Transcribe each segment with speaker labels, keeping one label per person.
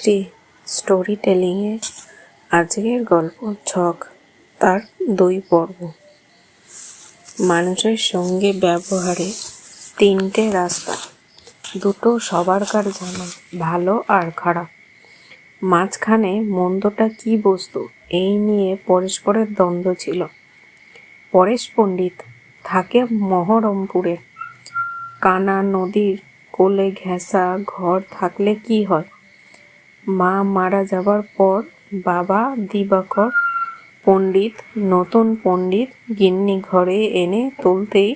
Speaker 1: মিস্ত্রি স্টোরি টেলিংয়ে আজকের গল্প ছক, তার দুই পর্ব। মানুষের সঙ্গে ব্যবহারে তিনটে রাস্তা, দুটো সবারকার জানা, ভালো আর খারাপ। মাঝখানে মন্দটা কি বস্তু, এই নিয়ে পরস্পরের দ্বন্দ্ব ছিল। পরেশ পণ্ডিত থাকে মহরমপুরে। কানা নদীর কোলে ঘেঁষা ঘর থাকলে কি হয়? মা মারা যাবার পর বাবা দিবাকর পণ্ডিত, নতুন পণ্ডিত গিন্নি ঘরে এনে তুলতেই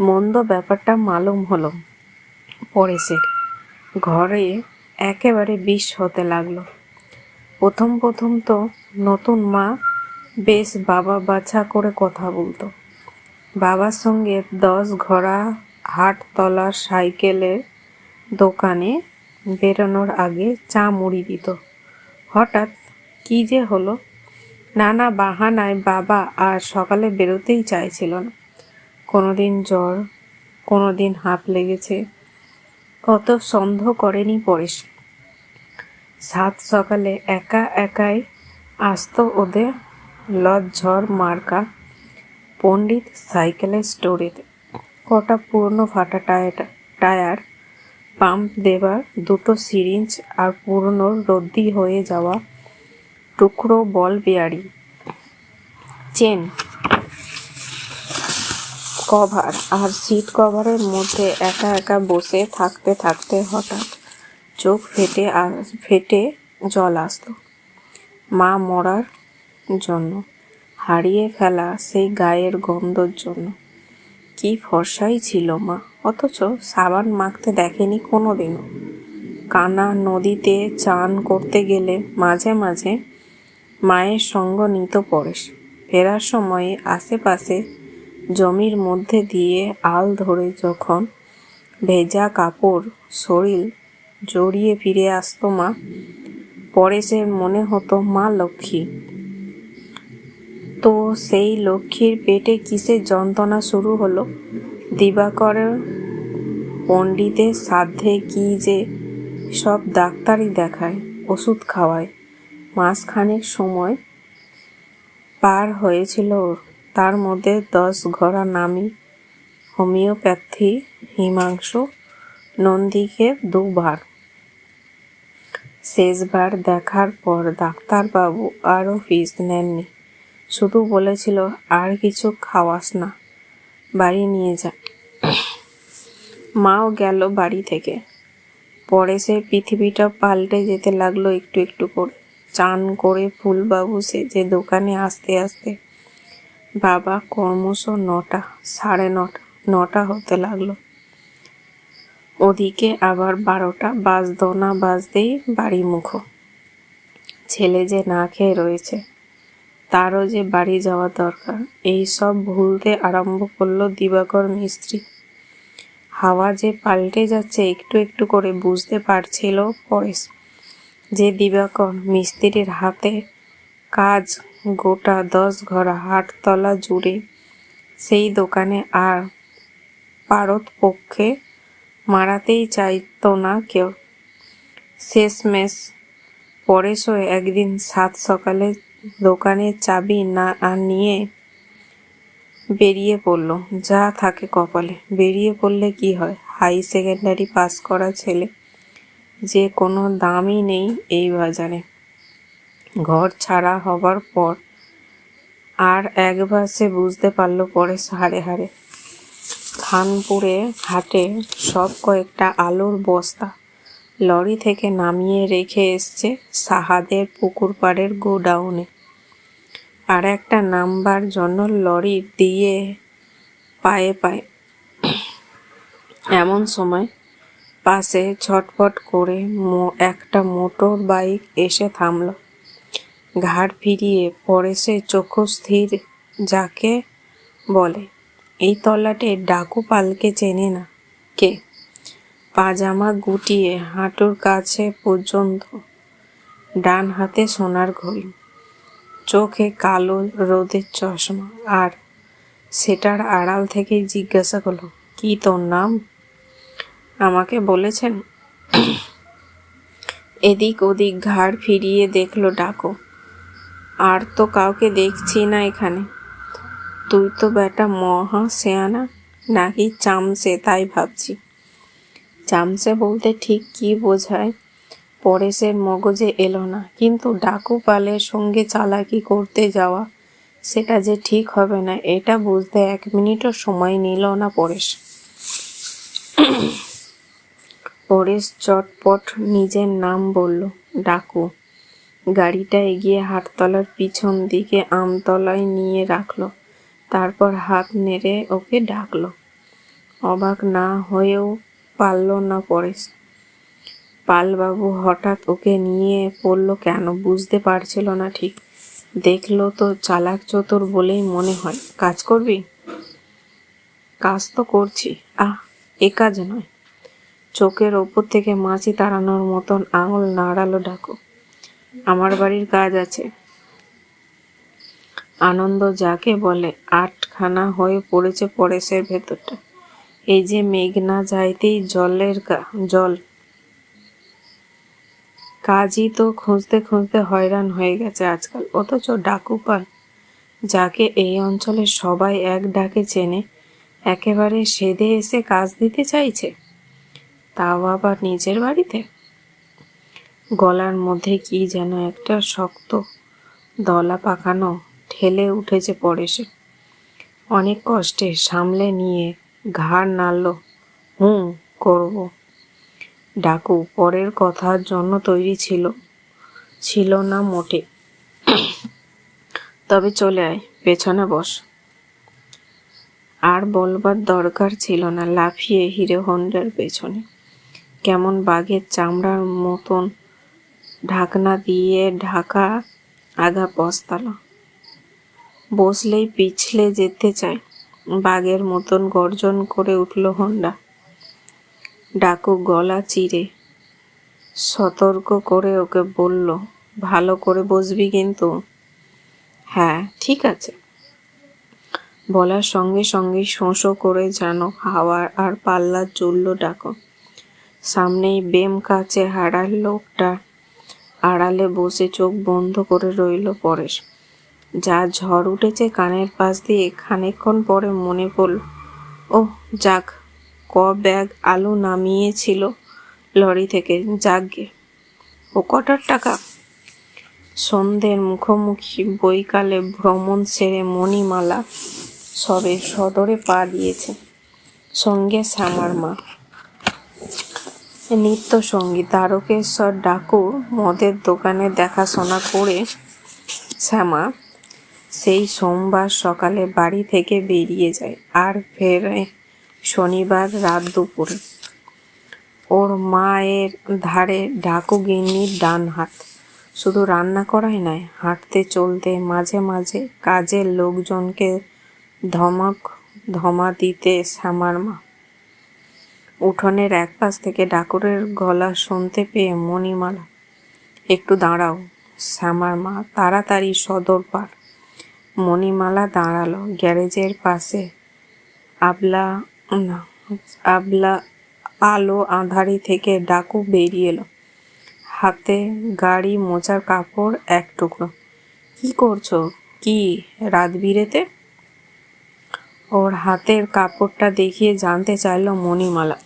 Speaker 1: মন্দ ব্যাপারটা মালুম হলো। পরেশের ঘরে একেবারে বিষ হতে লাগল। প্রথম প্রথম তো নতুন মা বেশ বাবা বাছা করে কথা বলতো। বাবার সঙ্গে দশ ঘোড়া হাটতলা সাইকেলের দোকানে বেরোনোর আগে চা মুড়ি দিত। হঠাৎ কি যে হলো, নানা বাহানায় বাবা আর সকালে বেরোতেই চাইছিল না। কোনো দিন জ্বর কোনো দিন হাঁপ লেগেছে, অত সন্দেহ করেনি পরেশ। সাত সকালে একা একাই আসতো ওদের লজ্জর মার্কা পণ্ডিত সাইকেলের স্টোরেতে। কটা পুরনো ফাটা টায়ার টায়ার পাম্প দেবার দুটো সিরিঞ্জ আর পুরনো রদ্দি হয়ে যাওয়া টুকরো বল বেয়ারি। চেন, কভার আর সিট কভারের মধ্যে একা একা বসে থাকতে থাকতে হঠাৎ চোখ ফেটে ফেটে জল আসতো মা মরার জন্য, হারিয়ে ফেলা সেই গায়ের গন্ধর জন্য। কি ফর্সাই ছিল মা। অথচ সাবান মাখতে দেখেনি কোনো দিনও কানা নদীতে চান করতে গেলে মাঝে মাঝে মায়ের সঙ্গ নিত পরেশ। ফেরার সময় আশেপাশে জমির মধ্যে দিয়ে আল ধরে যখন ভেজা কাপড়, শরীর জড়িয়ে ফিরে আসতো মা, পরেশের মনে হতো, মা লক্ষ্মী, তো সেই লক্ষ্মীর পেটে কিসের যন্ত্রণা শুরু হলো? দিবাকরের পণ্ডিতের সাধ্যে কি যে সব ডাক্তারই দেখায়, ওষুধ খাওয়ায়। মাসখানেক সময় পার হয়েছিল ওর। তার মধ্যে দশ ঘোড়া নামি হোমিওপ্যাথি, হিমাংশু নন্দীকে দুবার। শেষবার দেখার পর ডাক্তারবাবু আরও ফিস নেননি। শুধু বলেছিল, আর কিছু খাওয়াস না। বাড়ি নিয়ে যা। মাও গেল বাড়ি থেকে। পরে সে পৃথিবীটা পাল্টে যেতে লাগল একটু একটু করে। চান করে ফুলবাবু সে যে দোকানে আসতে আসতে বাবা ক্রমশ নটা, সাড়ে নটা নটা হতে লাগল। ওদিকে আবার বারোটা বাজতো না বাজতেই বাড়ি মুখো। ছেলে যে না খেয়ে রয়েছে। তারও যে বাড়ি যাওয়া দরকার, এই সব ভুলতে আরম্ভ করল দিবাকর মিস্ত্রি। হাওয়া যে পাল্টে যাচ্ছে, একটু একটু করে বুঝতে পারছিল পরেশ যে দিবাকর মিস্ত্রির হাতে কাজ গোটা দশ ঘর হাটতলা জুড়ে সেই দোকানে আর পারত পক্ষে মারাতেই চাইতো না কেউ। শেষমেশ পরেশও একদিন সাত সকালে দোকানের চাবি না নিয়ে বেরিয়ে পড়ল। যা থাকে কপালে। বেরিয়ে পড়লে কি হয়? হাই সেকেন্ডারি পাস করা ছেলে যে কোনো দামই নেই এই বাজারে। ঘর ছাড়া হবার পর আর একবার সে বুঝতে পারল পরে হারে হারে। খানপুরে হাটে সব কয়েকটা আলুর বস্তা লরি থেকে নামিয়ে রেখে এসছে সাহাদের পুকুর পাড়ের গোডাউনে। আর একটা নাম্বার জন্য লরি দিয়ে পায়ে পায়ে। এমন সময় পাশে ছটফট করে একটা মোটর বাইক এসে থামল। ঘাড় ফিরিয়ে পরে সে চক্ষু স্থির, যাকে বলে, এই তল্লাটে ডাকু পালকে চেনে না। কে? পাজামা গুটিয়ে হাঁটুর কাছে পর্যন্ত, ডান হাতে সোনার ঘড়ি, চোখে কালো রোদের চশমা। আর সেটার আড়াল থেকে জিজ্ঞাসা করল, কি তোর নাম? আমাকে বলেছেন, এদিক ওদিক ঘাড় ফিরিয়ে দেখল ডাকো। আর তো কাউকে দেখছি না এখানে। তুই তো বেটা মহা সেয়ানা নাকি চামচে তাই ভাবছি? চামচে বলতে ঠিক কি বোঝায়? পরেশের মগজে এলো না, কিন্তু ডাকু পালের সঙ্গে চালাকি করতে যাওয়া, সেটা যে ঠিক হবে না, এটা বুঝতে এক মিনিটও সময় নিল না পরেশ। পরেশ চটপট নিজের নাম বলল, ডাকু। গাড়িটা এগিয়ে হাটতলার পিছন দিকে আমতলায় নিয়ে রাখল, তারপর হাত নেড়ে ওকে ডাকলো। অবাক না হয়েও পারল না পরেশ। পালবাবু হঠাৎ ওকে নিয়ে পড়ল কেন বুঝতে পারছিল না ঠিক। দেখল তো চালাক চতুর বলেই মনে হয়। কাজ করবি? কাজ তো করছি। আহ, এ কাজ নয়। চোখের ওপর থেকে মাছি তাড়ানোর মতন আঙুল নাড়ালো ডাকো। আমার বাড়ির কাজ আছে। আনন্দ যাকে বলে, আটখানা হয়ে পড়েছে পরেশের ভেতরটা। এই যে মেঘ না যাইতেই জলের জল। কাজই তো খুঁজতে খুঁজতে হয়রান হয়ে গেছে আজকাল। অথচ ডাকুপাল, যাকে এই অঞ্চলে সবাই এক ডাকে চেনে, একেবারে সেদে এসে কাজ দিতে চাইছে? তাও আবার নিজের বাড়িতে? গলার মধ্যে কি যেন একটা শক্ত দলা পাকানো ঠেলে উঠেছে সে। অনেক কষ্টে সামলে নিয়ে ঘাড় নাড়ল। হুম, করব। ডাকু পরের কথার জন্য তৈরি ছিল ছিল না মোটে। তবে চলে আয়, পেছনে বস। আর বলবার দরকার ছিল না, লাফিয়ে হিরে হন্ডার পেছনে। কেমন বাঘের চামড়ার মতন ঢাকনা দিয়ে ঢাকা আগা পস্তালো। বসলেই পিছলে যেতে চায়। বাঘের মতন গর্জন করে উঠল হন্ডা। ডাকু গলা চিরে, সতর্ক করে ওকে বলল, ভালো করে বসবি কিন্তু? হ্যাঁ ঠিক আছে। বলার সঙ্গে সঙ্গে শোঁসো করে যেন হাওয়ার আর পাল্লা চলল ডাকো। সামনেই বেম কাছে হারার লোকটা আড়ালে বসে চোখ বন্ধ করে রইল পরেশ। যা ঝড় উঠেছে কানের পাশ দিয়ে খানিকক্ষণ পরে মনে পড়ল ও যাক, ক ব্যাগ আলু নামিয়েছিল লরি থেকে যাকগে ও কটার টাকা? সন্ধ্যের মুখোমুখি বৈকালে ভ্রমণ সেরে মণিমালা সবে সদরে পা দিয়েছে। সঙ্গে শ্যামার মা। নিত্য সঙ্গী, তারকেশ্বর ডাকু মদের দোকানে দেখাশোনা করে শ্যামা সেই সোমবার সকালে বাড়ি থেকে বেরিয়ে যায়। আর ফেরে শনিবার রাত দুপুরে। ওর মায়ের ধারে গিন্নির ডান হাত। শুধু রান্না করাই নয়, হাঁটতে চলতে মাঝে মাঝে কাজের লোকজনকে ধমক, ধমা দিতে শ্যামার মা। উঠোনের এক পাশ থেকে ডাকুরের গলা শুনতে পেয়ে মণিমালা, একটু দাঁড়াও শ্যামার মা, তাড়াতাড়ি সদর পার। মণিমালা দাঁড়াল গ্যারেজের পাশে। আবলা, না, আবলা আলো আঁধারি থেকে ডাকু বেরিয়ে এলো। হাতে গাড়ি, মোচার কাপড়, এক টুকরো। কি করছ? কি রাত বিরেতে ওর হাতের কাপড়টা দেখিয়ে জানতে চাইলো মণিমালা।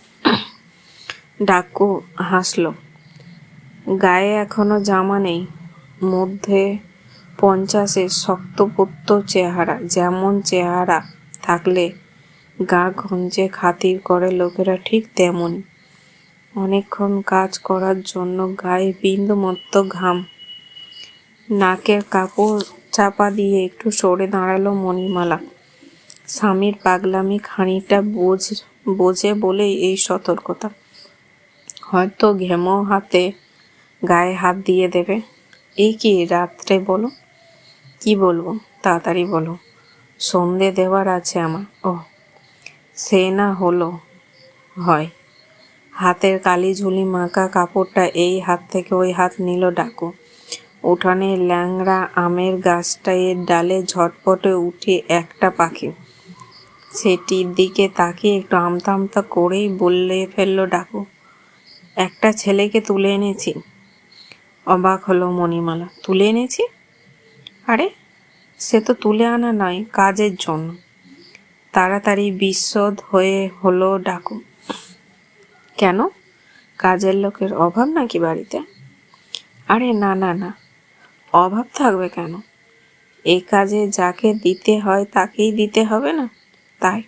Speaker 1: ডাকু হাসলো। গায়ে এখনও জামা নেই। মধ্যে পঞ্চাশের শক্তপোক্ত চেহারা, যেমন চেহারা থাকলে গা ঘঞ্চে খাতির করে লোকেরা ঠিক তেমনই। অনেকক্ষণ কাজ করার জন্য গায়ে বিন্দুমত্ত ঘাম। নাকের কাপড় চাপা দিয়ে একটু সরে দাঁড়াল মণিমালা। স্বামীর পাগলামি খানিকটা বোঝ, বোঝে বলেই এই সতর্কতা। হয়তো ঘেমো হাতে গায়ে হাত দিয়ে দেবে। এই কি রাত্রে বলো? কি বলব? তাড়াতাড়ি বলো। সন্ধে দেওয়ার আছে আমার। ও, সে না হলো। হয়। হাতের কালি ঝুলি মাখা কাপড়টা এই হাত থেকে ওই হাত নিল ডাকু। উঠানে ল্যাংড়া আমের গাছটায়ের ডালে ঝটপটে উঠে একটা পাখি। সেটির দিকে তাকিয়ে একটু আমতা আমতা করেই বললে ফেলল ডাকু, একটা ছেলেকে তুলে এনেছি। অবাক হলো মণিমালা। তুলে এনেছি? সে তো তুলে আনা নয়, কাজের জন্য। তাড়াতাড়ি বিশদ হয়ে হলো ডাকু। কেন? কাজের লোকের অভাব নাকি বাড়িতে? আরে, না না না। অভাব থাকবে কেন? এই কাজে যাকে দিতে হয় তাকেই দিতে হবে না? তাই।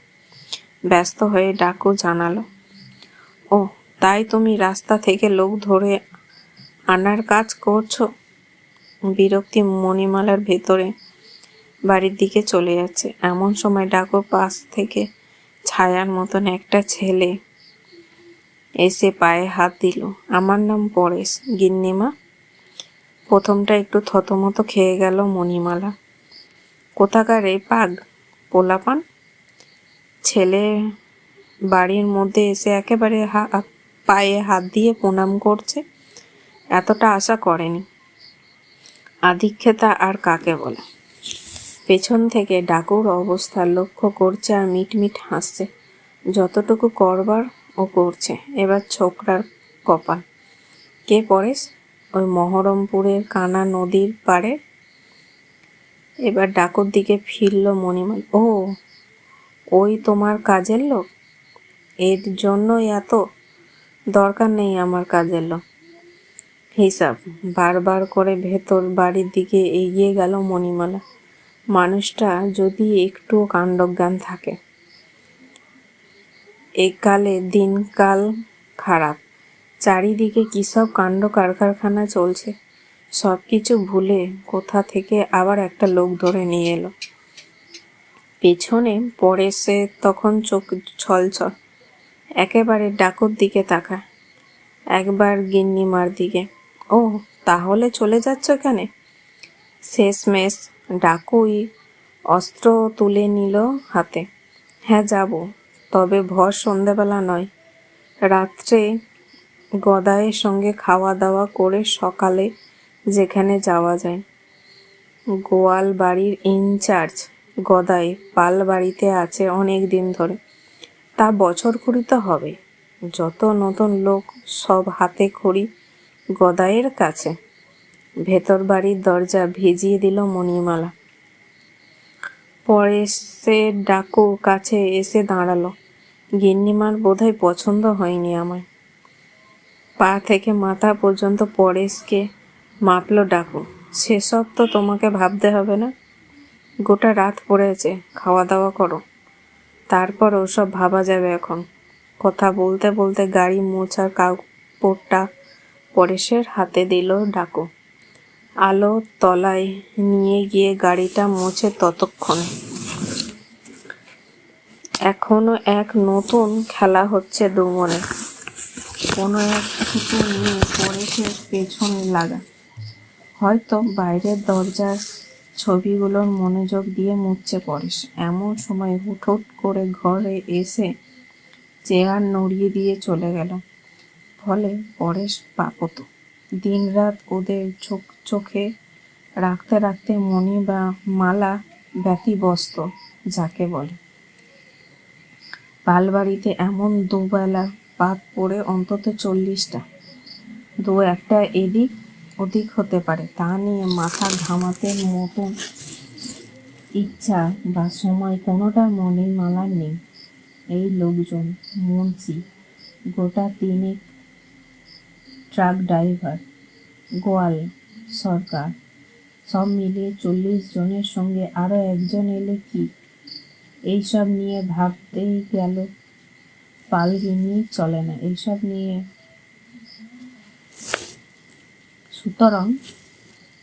Speaker 1: ব্যস্ত হয়ে ডাকু জানালো। ও তাই তুমি রাস্তা থেকে লোক ধরে আনার কাজ করছ? বিরক্তি মণিমালার ভেতরে বাড়ির দিকে চলে যাচ্ছে। এমন সময় ডাকুর পাশ থেকে ছায়ার মতন একটা ছেলে এসে পায়ে হাত দিল। আমার নাম পরেশ, গিন্নিমা। প্রথমটা একটু থতমতো খেয়ে গেল মণিমালা। কোথাকার এই পাগ? পোলাপান? ছেলে বাড়ির মধ্যে এসে একেবারে পায়ে হাত দিয়ে প্রণাম করছে। এতটা আশা করেনি। আধিক্ষেতা আর কাকে বলে? পেছন থেকে ডাকুর অবস্থা লক্ষ্য করছে আর মিটমিট হাসছে। যতটুকু করবার ও করছে, এবার ছোকরার কপাল। কে পরেশ? ওই মহরমপুরের কানা নদীর পাড়ে? এবার ডাকুর দিকে ফিরল মণিমাল। ও, ওই তোমার কাজের লোক? এর জন্যই এত? দরকার নেই আমার কাজের লোক। হিসাব। বারবার করে ভেতর বাড়ির দিকে এগিয়ে গেল মণিমালা। মানুষটা যদি একটুও কাণ্ডজ্ঞান থাকে। একালে দিনকাল খারাপ। চারিদিকে কী সব কাণ্ড কারখানা চলছে? সব কিছু ভুলে কোথা থেকে আবার একটা লোক ধরে নিয়ে এলো। পেছনে পরে সে তখন চোখ ছলছল। একেবারে ডাকুর দিকে তাকায়। একবার গিন্নিমার দিকে। ও তাহলে চলে যাচ্ছ এখানে? শেষমেশ ডাকুই, অস্ত্র তুলে নিল হাতে। হ্যাঁ যাব, তবে ভর সন্ধেবেলা নয়। রাত্রে গদায়ের সঙ্গে খাওয়া দাওয়া করে সকালে যেখানে যাওয়া যায়। গোয়াল বাড়ির ইনচার্জ গদাই পাল বাড়িতে আছে অনেক দিন ধরে। তা বছর কুড়ি তো হবে। যত নতুন লোক সব হাতে খড়ি গদাইয়ের কাছে। ভেতর বাড়ির দরজা ভিজিয়ে দিল মণিমালা। পরে সে ডাকু কাছে এসে দাঁড়াল। গিন্নিমার বোধহয় পছন্দ হয়নি আমায়। পা থেকে মাথা পর্যন্ত পরেশকে মাপলো ডাকু। সেসব তো তোমাকে ভাবতে হবে না। গোটা রাত পড়েছে খাওয়া দাওয়া করো। তারপর ওসব ভাবা যাবে এখন। কথা বলতে বলতে গাড়ি মোছার কাপড়টা পরেশের হাতে দিল ডাকো। আলো তলায় নিয়ে গিয়ে গাড়িটা মুছে ততক্ষণে। এখনও এক নতুন খেলা হচ্ছে দুমনে। কোনো এক কিছু নিয়ে পরেশের পেছনে লাগা। হয়তো বাইরের দরজার ছবিগুলোর মনোযোগ দিয়ে মুচ্ছে পরেশ। এমন সময় হুট করে ঘরে এসে চেয়ার নড়িয়ে দিয়ে চলে গেল। ফলে পরেশ পাপত। দিন রাত ওদের চোখ, চোখে রাখতে রাখতে মণি বা মালা ব্যতিব্যস্ত, যাকে বলে। পালবাড়িতে এমন দুবেলা পাত পড়ে অন্তত চল্লিশটা। দু একটা এদিক অধিক হতে পারে, তা নিয়ে মাথা ঘামাতে মতন ইচ্ছা বা সময় কোনোটা মনে মালার নেই। এই লোকজন, মুন্সি, গোটা তিনেক ট্রাক ড্রাইভার, গোয়াল সরকার, সব মিলিয়ে চল্লিশ জনের সঙ্গে আরও একজন এলে কি? এইসব নিয়ে ভাবতেই গেল পালগিনি চলে না। এইসব নিয়ে সুতরাং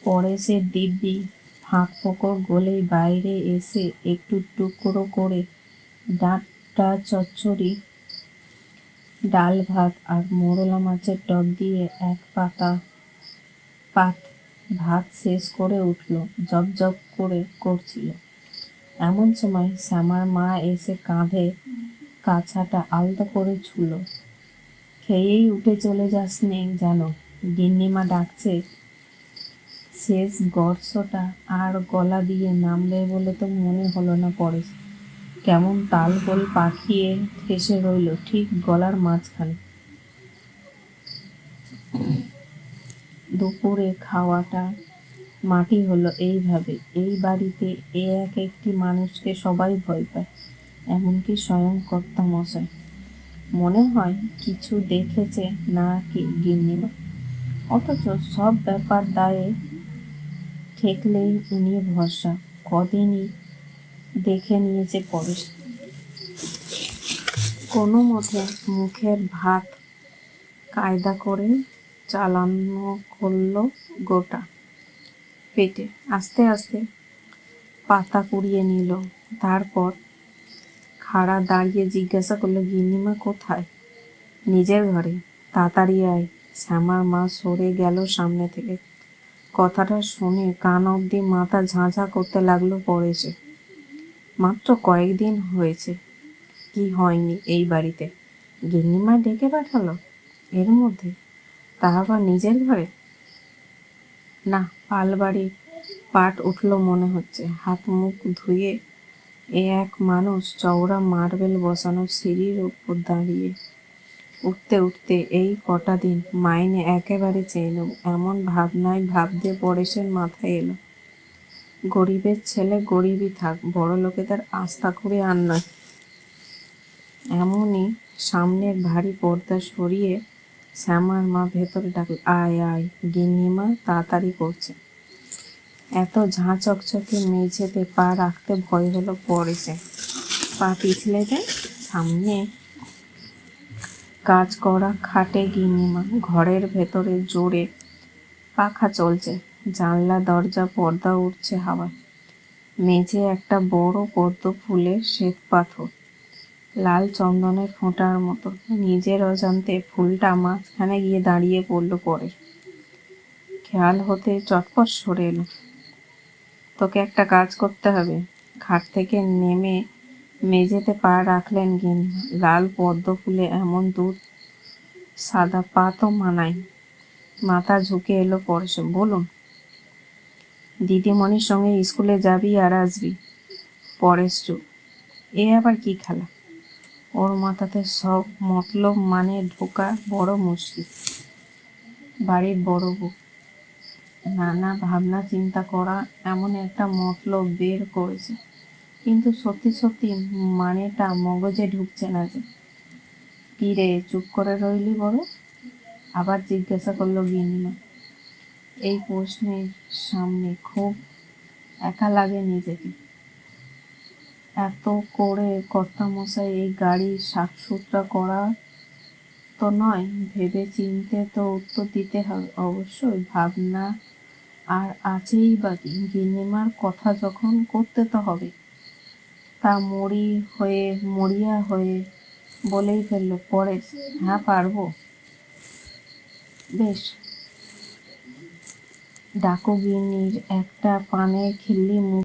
Speaker 1: পরে সে দিব্যি ফাঁক ফোকর গলেই বাইরে এসে একটু টুকরো করে ডাঁটটা চচ্চড়ি ডাল ভাত আর মোরলা মাছের টক দিয়ে এক পাতা পাত ভাত শেষ করে উঠল জব জব করে করছিল। এমন সময় শ্যামার মা এসে কাঁধে কাছাটা আলতো করে ছুল। খেয়েই উঠে চলে যাস নে যেন। গিন্নিমা ডাকছে, শেষ গর্ষটা আর গলা দিয়ে নামবে বলে তো মনে হলো না পরে কেমন তাল গোল পাখিয়ে ফেসে রইল ঠিক গলার মাঝখানে। দুপুরে খাওয়াটা মাটি হলো এইভাবে, এই বাড়িতে এ এক একটি মানুষকে সবাই ভয় পায়, এমনকি স্বয়ং কর্তা মশাই। মনে হয় কিছু দেখেছে না কি গিন্নিমা অথচ সব ব্যাপার দায়ে ঠেকলেই উনি ভরসা, কদিনই দেখে নিয়েছে পরেশ কোনো মতে মুখের ভাত কায়দা করে চালানো করল গোটা পেটে। আস্তে আস্তে পাতা কুড়িয়ে নিল। তারপর খাড়া দাঁড়িয়ে জিজ্ঞাসা করল, গিন্নিমা কোথায়? নিজের ঘরে। তাড়াতাড়ি আয়। শ্যামার মা সরে গেল সামনে থেকে। কথাটা শুনে কান অবধি মাথা ঝাঁঝা করতে লাগল পড়েছে মাত্র কয়েকদিন হয়েছে। কি হয়নি এই বাড়িতে? গিন্নিমা ডেকে পাঠালো? এর মধ্যে? তা আবার নিজের ঘরে? না পালবাড়ি পাট উঠল মনে হচ্ছে। হাত মুখ ধুয়ে এ এক মানুষ চওড়া মার্বেল বসানো সিঁড়ির উপর দাঁড়িয়ে উঠতে উঠতে এই কটা দিন মাইনে একেবারে চেয়ে নেব। এমন ভাবনায় ভাবতে পরেশের মাথায় এলো। গরিবের ছেলে গরিবই থাক, বড় লোকেদের আস্থা করে আর নয়। এমনই সামনের ভারী পর্দা সরিয়ে শ্যামার মা ভেতরে ডাকল, আয় আয়। গিন্নিমা তাড়াতাড়ি করছে। এত ঝাঁ চকচকে মেঝেতে পা রাখতে ভয় হলো পড়েছে পা পিছলে যায় সামনে কাজ করা খাটে গিন্নিমা, ঘরের ভেতরে জোরে পাখা চলছে। জানলা, দরজা, পর্দা উঠছে হাওয়ায়। মেঝে একটা বড় পদ্ম ফুলের শ্বেত পাথর। লাল চন্দনের ফোঁটার মতো। নিজের অজান্তে ফুলটা মাঝখানে গিয়ে দাঁড়িয়ে পড়ল পরে। খেয়াল হতে চটপট সরে এলো। তোকে একটা কাজ করতে হবে। খাট থেকে নেমে মেঝেতে পা রাখলেন গিন লাল পদ্ম ফুলে এমন দুধ সাদা পা তো মানায়। মাথা ঝুঁকে এলো পরশে বলুন দিদিমণির সঙ্গে স্কুলে যাবি আর আসবি, পরেশ চুপ এ আবার কি খেলা? ওর মাথাতে সব মতলব মানে ঢোকা বড় মুশকিল। বাড়ির বড় বউ। নানা ভাবনা চিন্তা করা এমন একটা মতলব বের করেছে। কিন্তু সত্যি সত্যি মানেটা মগজে ঢুকছে না যে। কি রে, চুপ করে রইলি বড় আবার জিজ্ঞাসা করল গিন্নিমা। এই প্রশ্নের সামনে খুব একা লাগে নিজেকে। এত করে কর্তামশাই এই গাড়ি সাফসুতরা করা তো নয় ভেবে চিনতে তো উত্তর দিতে হবে। অবশ্যই ভাবনা আর আছেই বাকি গিন্নিমার কথা যখন করতে তো হবে। তা মরি হয়ে, মরিয়া হয়ে বলেই ফেলল, পরে হ্যাঁ পারব? বেশ ডাকো একটা পানের খিল্লি মুখ